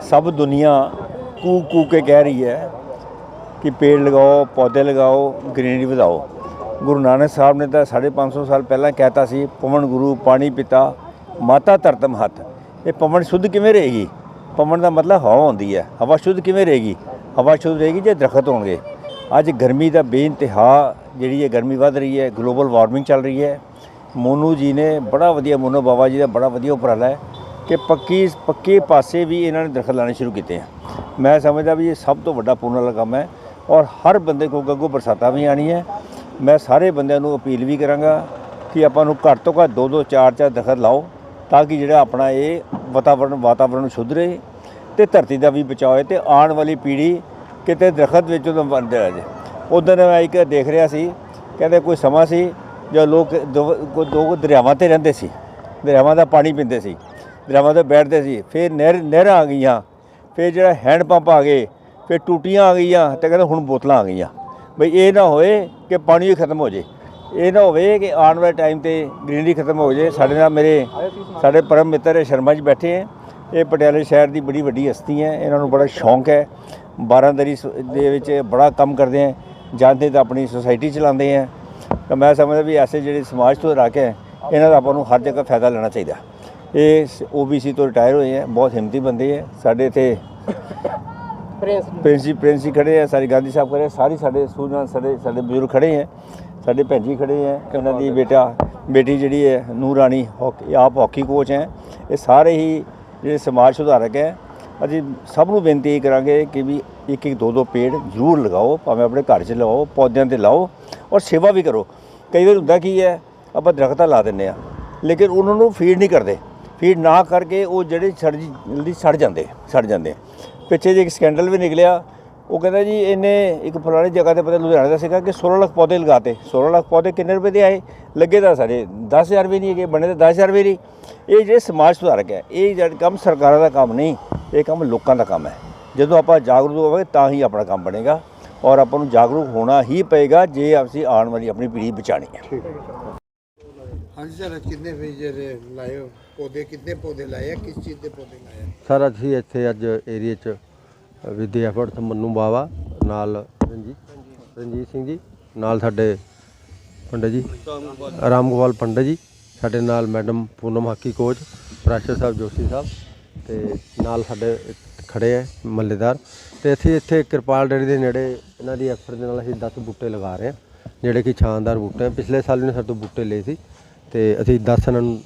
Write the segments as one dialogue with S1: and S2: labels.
S1: ਸਭ ਦੁਨੀਆ ਕੂ ਕੂ ਕੇ ਕਹਿ ਰਹੀ ਹੈ ਕਿ ਪੇੜ ਲਗਾਓ, ਪੌਦੇ ਲਗਾਓ, ਗ੍ਰੀਨਰੀ ਵਧਾਓ। ਗੁਰੂ ਨਾਨਕ ਸਾਹਿਬ ਨੇ ਤਾਂ 550 ਸਾਲ ਪਹਿਲਾਂ ਕਹਿਤਾ ਸੀ ਪਵਨ ਗੁਰੂ, ਪਾਣੀ ਪਿਤਾ, ਮਾਤਾ ਧਰਤਮ ਹੱਥ। ਇਹ ਪਵਨ ਸ਼ੁੱਧ ਕਿਵੇਂ ਰਹੇਗੀ? ਪਵਨ ਦਾ ਮਤਲਬ ਹਵਾ ਹੁੰਦੀ ਹੈ। ਹਵਾ ਸ਼ੁੱਧ ਕਿਵੇਂ ਰਹੇਗੀ? ਹਵਾ ਸ਼ੁੱਧ ਰਹੇਗੀ ਜੇ ਦਰਖਤ ਹੋਣਗੇ। ਅੱਜ ਗਰਮੀ ਦਾ ਬੇਇੰਤਹਾ ਜਿਹੜੀ ਇਹ ਗਰਮੀ ਵੱਧ ਰਹੀ ਹੈ ਗਲੋਬਲ ਵਾਰਮਿੰਗ ਚੱਲ ਰਹੀ ਹੈ। ਮੋਨੂ ਜੀ ਨੇ ਬੜਾ ਵਧੀਆ, ਮੋਨੂ ਬਾਬਾ ਜੀ ਦਾ ਬੜਾ ਵਧੀਆ ਉਪਰਾਲਾ ਹੈ। ਕਿ ਪੱਕੀ, ਪੱਕੇ ਪਾਸੇ ਵੀ ਇਹਨਾਂ ਨੇ ਦਰਖਤ ਲਾਣੇ ਸ਼ੁਰੂ ਕੀਤੇ ਆ। ਮੈਂ ਸਮਝਦਾ ਵੀ ਇਹ ਸਭ ਤੋਂ ਵੱਡਾ ਪੁੰਨ ਵਾਲਾ ਕੰਮ ਹੈ ਔਰ ਹਰ ਬੰਦੇ ਕੋਲ ਅੱਗੋਂ ਬਰਸਾਤਾਂ ਵੀ ਆਣੀ ਹੈ। ਮੈਂ ਸਾਰੇ ਬੰਦਿਆਂ ਨੂੰ ਅਪੀਲ ਵੀ ਕਰਾਂਗਾ ਕਿ ਆਪਾਂ ਨੂੰ ਘੱਟ ਤੋਂ ਘੱਟ ਦੋ ਦੋ ਚਾਰ ਚਾਰ ਦਰਖਤ ਲਾਓ ਤਾਂ ਕਿ ਜਿਹੜਾ ਆਪਣਾ ਇਹ ਵਾਤਾਵਰਣ ਵਾਤਾਵਰਣ ਸ਼ੁੱਧ ਰਹੇ ਤੇ ਧਰਤੀ ਦਾ ਵੀ ਬਚਾਓ ਹੋਏ ਤੇ ਆਉਣ ਵਾਲੀ ਪੀੜ੍ਹੀ ਕਿਤੇ ਦਰਖਤ ਵਿੱਚ ਤੋਂ ਬੰਦੇ ਰਹਿ ਜੇ ਉਦੋਂ ਮੈਂ ਇੱਕ ਦੇਖ ਰਿਹਾ ਸੀ, ਕਹਿੰਦੇ ਕੋਈ ਸਮਾਂ ਸੀ ਜਦੋਂ ਲੋਕ ਦੋ ਦੋ ਦਰਿਆਵਾਂ ਤੇ ਰਹਿੰਦੇ ਸੀ, ਦਰਿਆਵਾਂ ਦਾ ਪਾਣੀ ਪੀਂਦੇ ਸੀ। ਦਰਿਆਵਾਂ ਤੇ ਬੈਠਦੇ ਸੀ। ਫਿਰ ਨਹਿਰ, ਨਹਿਰਾਂ ਆ ਗਈਆਂ। ਫਿਰ ਜਿਹੜਾ ਹੈਂਡ ਪੰਪ ਆ ਗਏ, ਫਿਰ ਟੂਟੀਆਂ ਆ ਗਈਆਂ ਤੇ ਕਹਿੰਦੇ ਹੁਣ ਬੋਤਲਾਂ ਆ ਗਈਆਂ। ਬਈ ਇਹ ਨਾ ਹੋਏ ਕਿ ਪਾਣੀ ਹੀ ਖਤਮ ਹੋ ਜੇ। ਇਹ ਨਾ ਹੋਵੇ ਕਿ ਆਉਣ ਵਾਲੇ ਟਾਈਮ ਤੇ ਗ੍ਰੀਨਰੀ ਖਤਮ ਹੋ ਜੇ। ਸਾਡੇ ਨਾਲ ਮੇਰੇ, ਸਾਡੇ ਪਰਮ ਮਿੱਤਰ ਸ਼ਰਮਾ ਜੀ ਬੈਠੇ ਹੈ ਇਹ ਪਟਿਆਲੇ ਸ਼ਹਿਰ ਦੀ ਬੜੀ ਵੱਡੀ ਹਸਤੀ ਹੈ। ਇਹਨਾਂ ਨੂੰ ਬੜਾ ਸ਼ੌਂਕ ਹੈ। ਬਾਰਾਂਦਰੀ ਸ- ਦੇ ਵਿੱਚ ਬੜਾ ਕੰਮ ਕਰਦੇ ਹੈ ਜਾਂਦੇ ਤਾਂ ਆਪਣੀ ਸੁਸਾਇਟੀ ਚਲਾਉਂਦੇ ਹੈ ਤਾਂ ਮੈਂ ਸਮਝਦਾ ਵੀ ਐਸੇ ਜਿਹੜੇ ਸਮਾਜ ਤੋਂ ਰਹਿ ਕੇ ਇਹਨਾਂ ਦਾ ਆਪਾਂ ਨੂੰ ਹਰ ਜਗ੍ਹਾ ਫਾਇਦਾ ਲੈਣਾ ਚਾਹੀਦਾ। ਇਹ ਓਬੀਸੀ ਤੋਂ ਰਿਟਾਇਰ ਹੋਏ ਹੈ ਬਹੁਤ ਹਿੰਮਤੀ ਬੰਦੇ ਹੈ ਸਾਡੇ ਇੱਥੇ ਪ੍ਰਿੰਸੀ ਪ੍ਰਿੰਸੀ ਖੜੇ ਹੈ ਸਾਰੀ ਗਾਂਧੀ ਸਾਹਿਬ ਖੜੇ ਸਾਰੀ ਸਾਡੇ ਸੂਝਵਾਨ ਸਾਡੇ ਸਾਡੇ ਬਜ਼ੁਰਗ ਖੜੇ ਹੈ ਸਾਡੇ ਭੈਣ ਜੀ ਖੜੇ ਹੈ ਇਹਨਾਂ ਦੀ ਬੇਟਾ ਬੇਟੀ ਜਿਹੜੀ ਹੈ ਨੂਰ ਰਾਣੀ ਹਾਕੀ ਆਪ ਹਾਕੀ ਕੋਚ ਹੈ। ਇਹ ਸਾਰੇ ਹੀ ਜਿਹੜੇ ਸਮਾਜ ਸੁਧਾਰਕ ਹੈ। ਅਸੀਂ ਸਭ ਨੂੰ ਬੇਨਤੀ ਇਹ ਕਰਾਂਗੇ ਕਿ ਵੀ ਇੱਕ ਇੱਕ ਦੋ ਦੋ ਪੇੜ ਜ਼ਰੂਰ ਲਗਾਓ ਭਾਵੇਂ ਆਪਣੇ ਘਰ 'ਚ ਲਾਓ ਪੌਦਿਆਂ ਤੇ ਲਾਓ ਔਰ ਸੇਵਾ ਵੀ ਕਰੋ। ਕਈ ਵਾਰ ਹੁੰਦਾ ਕੀ ਹੈ ਆਪਾਂ ਦਰਖਤਾਂ ਲਾ ਦਿੰਦੇ ਆ ਲੇਕਿਨ ਉਹਨਾਂ ਨੂੰ ਫੀਡ ਨਹੀਂ ਕਰਦੇ। ਫੀਡ ਨਾ ਕਰਕੇ ਉਹ ਜਿਹੜੇ ਸੜ ਜਲਦੀ ਸੜ ਜਾਂਦੇ ਸੜ ਜਾਂਦੇ ਪਿੱਛੇ ਜੇ ਇੱਕ ਸਕੈਂਡਲ ਵੀ ਨਿਕਲਿਆ। ਉਹ ਕਹਿੰਦਾ ਜੀ, ਇਹਨੇ ਇੱਕ ਫਲਾਣੀ ਜਗ੍ਹਾ ਤੇ ਪਤਾ ਲੁਧਿਆਣਾ ਦਾ ਸੀਗਾ ਕਿ 16 ਲੱਖ ਪੌਦੇ ਲਗਾਤੇ। 16 ਲੱਖ ਪੌਦੇ ਕਿੰਨੇ ਰੁਪਏ ਦੇ ਆਏ? ਲੱਗੇ ਤਾਂ ਸਾਰੇ। 10000 ਰੁਪਏ ਨਹੀਂ ਹੈਗੇ, ਬਣੇ ਤਾਂ 10000 ਰੁਪਏ ਨਹੀਂ। ਇਹ ਜਿਹੜੇ ਸਮਾਜ ਸੁਧਾਰਕ ਹੈ, ਇਹ ਜਿਹੜਾ ਕੰਮ ਸਰਕਾਰਾਂ ਦਾ ਕੰਮ ਨਹੀਂ, ਇਹ ਕੰਮ ਲੋਕਾਂ ਦਾ ਕੰਮ ਹੈ। ਜਦੋਂ ਆਪਾਂ ਜਾਗਰੂਕ ਹੋਵਾਂਗੇ, ਤਾਂ ਹੀ ਆਪਣਾ ਕੰਮ ਬਣੇਗਾ। ਔਰ ਆਪਾਂ ਨੂੰ ਜਾਗਰੂਕ ਹੋਣਾ ਹੀ ਪਏਗਾ ਜੇ ਅਸੀਂ ਆਉਣ ਵਾਲੀ ਆਪਣੀ ਪੀੜ੍ਹੀ ਬਚਾਣੀ ਹੈ।
S2: ਹਾਂਜੀ ਸਰ, ਕਿੰਨੇ ਵੀ ਜਿਹੜੇ ਲਾਏ ਹੋ? ਪੌਦੇ ਕਿੰਨੇ ਪੌਦੇ ਲਾਏ ਆ? ਕਿਸ ਚੀਜ਼ ਦੇ ਪੌਦੇ ਲਾਏ ਆ?
S3: ਸਰ, ਅਸੀਂ ਇੱਥੇ ਅੱਜ ਏਰੀਏ 'ਚ ਵਿਦ ਐਫਰਟਸ ਮੰਨੂ ਬਾਵਾ, ਨਾਲ ਰਣਜੀਤ ਰਣਜੀਤ ਸਿੰਘ ਜੀ, ਨਾਲ ਸਾਡੇ ਪੰਡਤ ਜੀ ਰਾਮ ਗੋਪਾਲ ਪੰਡਤ ਜੀ, ਸਾਡੇ ਨਾਲ madam Poonam hockey coach, Prashar ਸਾਹਿਬ ਜੋਸ਼ੀ ਸਾਹਿਬ ਤੇ ਨਾਲ ਸਾਡੇ ਇੱਕ ਖੜੇ ਹੈ ਮੱਲੇਦਾਰ ਤੇ ਅਸੀਂ ਇੱਥੇ ਕਿਰਪਾਲ ਡੇਰੀ ਦੇ ਨੇੜੇ ਇਹਨਾਂ ਦੀ ਐਫਰਟ ਦੇ ਨਾਲ ਅਸੀਂ 10 ਬੂਟੇ ਲਗਾ ਰਹੇ ਹਾਂ ਜਿਹੜੇ ਕਿ ਸ਼ਾਨਦਾਰ ਬੂਟੇ ਹੈ ਪਿਛਲੇ ਸਾਲ ਵੀ ਨੇ ਸਾਡੇ ਤੋਂ ਬੂਟੇ ਲਏ ਸੀ। ਤੇ ਅਸੀਂ 10 ਇਹਨਾਂ ਨੂੰ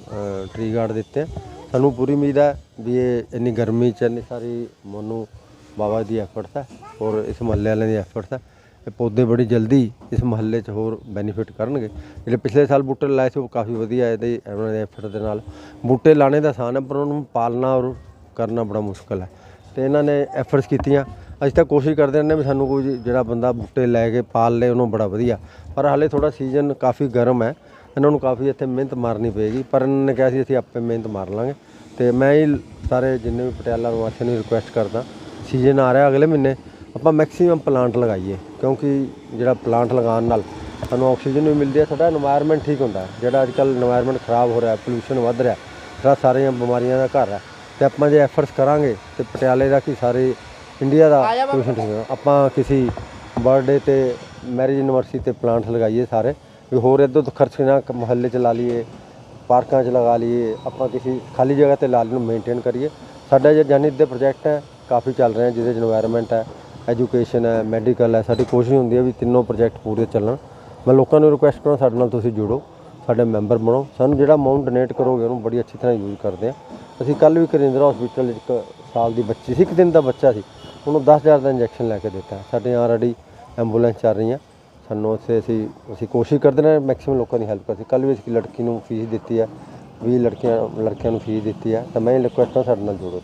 S3: ਟ੍ਰੀ ਗਾਰਡ ਦਿੱਤੇ ਆ। ਸਾਨੂੰ ਪੂਰੀ ਉਮੀਦ ਹੈ ਵੀ ਇਹ ਇੰਨੀ ਗਰਮੀ ਚ ਇੰਨੀ ਸਾਰੀ ਮੋਨੂ ਬਾਬਾ ਦੀ ਐਫਰਟਸ ਹੈ ਔਰ ਇਸ ਮਹੱਲੇ ਵਾਲਿਆਂ ਦੀ ਐਫਰਟਸ ਹੈ ਇਹ ਪੌਦੇ ਬੜੀ ਜਲਦੀ ਇਸ ਮਹੱਲੇ 'ਚ ਹੋਰ ਬੈਨੀਫਿਟ ਕਰਨਗੇ। ਜਿਹੜੇ ਪਿਛਲੇ ਸਾਲ ਬੂਟੇ ਲਾਏ ਸੀ ਉਹ ਕਾਫੀ ਵਧੀਆ ਹੈ ਤੇ ਉਹਨਾਂ ਦੇ ਐਫਰਟ ਦੇ ਨਾਲ। ਬੂਟੇ ਲਾਣੇ ਦਾ ਆਸਾਨ ਹੈ ਪਰ ਉਹਨਾਂ ਨੂੰ ਪਾਲਣਾ ਔਰ ਕਰਨਾ ਬੜਾ ਮੁਸ਼ਕਲ ਹੈ ਤੇ ਇਹਨਾਂ ਨੇ ਐਫਰਟਸ ਕੀਤੀਆਂ। ਅਸੀਂ ਤਾਂ ਕੋਸ਼ਿਸ਼ ਕਰਦੇ ਰਹਿੰਦੇ ਵੀ ਸਾਨੂੰ ਕੋਈ ਜਿਹੜਾ ਬੰਦਾ ਬੂਟੇ ਲੈ ਕੇ ਪਾਲ ਲੇ, ਉਹਨੂੰ ਬੜਾ ਵਧੀਆ। ਪਰ ਹਾਲੇ ਥੋੜਾ ਸੀਜ਼ਨ ਕਾਫੀ ਗਰਮ ਹੈ। ਇਹਨਾਂ ਨੂੰ ਕਾਫੀ ਇੱਥੇ ਮਿਹਨਤ ਮਾਰਨੀ ਪਏਗੀ ਪਰ ਇਹਨਾਂ ਨੇ ਕਿਹਾ ਸੀ ਅਸੀਂ ਆਪੇ ਮਿਹਨਤ ਮਾਰ ਲਾਂਗੇ। ਤੇ ਮੈਂ ਹੀ ਸਾਰੇ ਜਿੰਨੇ ਵੀ ਪਟਿਆਲਾ ਨਿਵਾਸੀਆਂ ਨੂੰ ਰਿਕੁਐਸਟ ਕਰਦਾ ਸੀਜ਼ਨ ਆ ਰਿਹਾ ਅਗਲੇ ਮਹੀਨੇ ਆਪਾਂ ਮੈਕਸਿਮਮ ਪਲਾਂਟ ਲਗਾਈਏ ਕਿਉਂਕਿ ਜਿਹੜਾ ਪਲਾਂਟ ਲਗਾਉਣ ਨਾਲ ਸਾਨੂੰ ਆਕਸੀਜਨ ਵੀ ਮਿਲਦੀ ਹੈ ਸਾਡਾ এনवायरमेंट ਠੀਕ ਹੁੰਦਾ ਜਿਹੜਾ ਅੱਜ ਕੱਲ এনवायरमेंट ਖਰਾਬ ਹੋ ਰਿਹਾ ਪੋਲੂਸ਼ਨ ਵੱਧ ਰਿਹਾ ਸਾਰਾ ਸਾਰੀਆਂ ਬਿਮਾਰੀਆਂ ਦਾ ਘਰ ਹੈ। ਤੇ ਆਪਾਂ ਜੇ ਐਫਰਟਸ ਕਰਾਂਗੇ ਤੇ ਪਟਿਆਲੇ ਦਾ ਕੀ ਸਾਰੇ ਇੰਡੀਆ ਦਾ ਪੋਲੂਸ਼ਨ ਆਪਾਂ ਕਿਸੇ ਬਰਥਡੇ ਤੇ ਮੈਰਿਜ ਯੂਨੀਵਰਸਿਟੀ ਤੇ ਪਲਾਂਟ ਲਗਾਈਏ ਸਾਰੇ ਵੀ ਹੋਰ ਇਦੋਂ ਤੋਂ ਖਰਚ ਨਾ ਮਹੱਲੇ 'ਚ ਲਾ ਲਈਏ, ਪਾਰਕਾਂ 'ਚ ਲਗਾ ਲਈਏ, ਆਪਾਂ ਕਿਸੇ ਖਾਲੀ ਜਗ੍ਹਾ ਤੇ ਲਾ ਲਈ ਨੂੰ ਮੇਨਟੇਨ ਕਰੀਏ। ਸਾਡਾ ਜਿਹੜਾ ਜਾਨੀ ਦੇ ਪ੍ਰੋਜੈਕਟ ਹੈ, ਕਾਫੀ ਚੱਲ ਰਹੇ ਆ ਜਿਹਦੇ 'ਚ এনवायरमेंट ਹੈ ਐਜੂਕੇਸ਼ਨ ਹੈ ਮੈਡੀਕਲ ਹੈ, ਸਾਡੀ ਕੋਸ਼ਿਸ਼ ਹੁੰਦੀ ਹੈ ਵੀ ਤਿੰਨੋਂ ਪ੍ਰੋਜੈਕਟ ਪੂਰੇ ਚੱਲਣ। ਮੈਂ ਲੋਕਾਂ ਨੂੰ ਰਿਕੁਐਸਟ ਕਰਾਂ ਸਾਡੇ ਨਾਲ ਤੁਸੀਂ ਜੁੜੋ, ਸਾਡੇ ਮੈਂਬਰ ਬਣੋ। ਸਾਨੂੰ ਜਿਹੜਾ ਅਮਾਉਂਟ ਡੋਨੇਟ ਕਰੋਗੇ, ਉਹਨੂੰ ਬੜੀ ਅੱਛੀ ਤਰ੍ਹਾਂ ਯੂਜ਼ ਕਰਦੇ ਆ ਅਸੀਂ ਕੱਲ ਵੀ ਕਰਿੰਦਰਾ ਹਸਪੀਟਲ ਇੱਕ ਸਾਲ ਦੀ ਬੱਚੀ ਸੀ, ਇੱਕ ਦਿਨ ਦਾ ਬੱਚਾ ਸੀ। ਉਹਨੂੰ 10000 ਦਾ ਇੰਜੈਕਸ਼ਨ ਲੈ ਕੇ ਦਿੱਤਾ। ਸਾਡੇ ਆਲਰੇਡੀ ਐਂਬੂਲੈਂਸ ਚੱਲ ਰਹੀਆਂ। ਸਾਨੂੰ ਉੱਥੇ ਅਸੀਂ ਅਸੀਂ ਕੋਸ਼ਿਸ਼ ਕਰਦੇ ਨੇ ਮੈਕਸਿਮਮ ਲੋਕਾਂ ਦੀ ਹੈਲਪ ਕਰਦੇ ਕੱਲ ਵੀ ਅਸੀਂ ਲੜਕੀ ਨੂੰ ਫੀਸ ਦਿੱਤੀ ਹੈ 20 ਲੜਕੀਆਂ, ਲੜਕਿਆਂ ਨੂੰ ਫੀਸ ਦਿੱਤੀ ਹੈ, ਤਾਂ ਮੈਂ ਇਹ ਰਿਕੁਐਸਟ ਹਾਂ ਸਾਡੇ ਨਾਲ ਜੁੜੋ।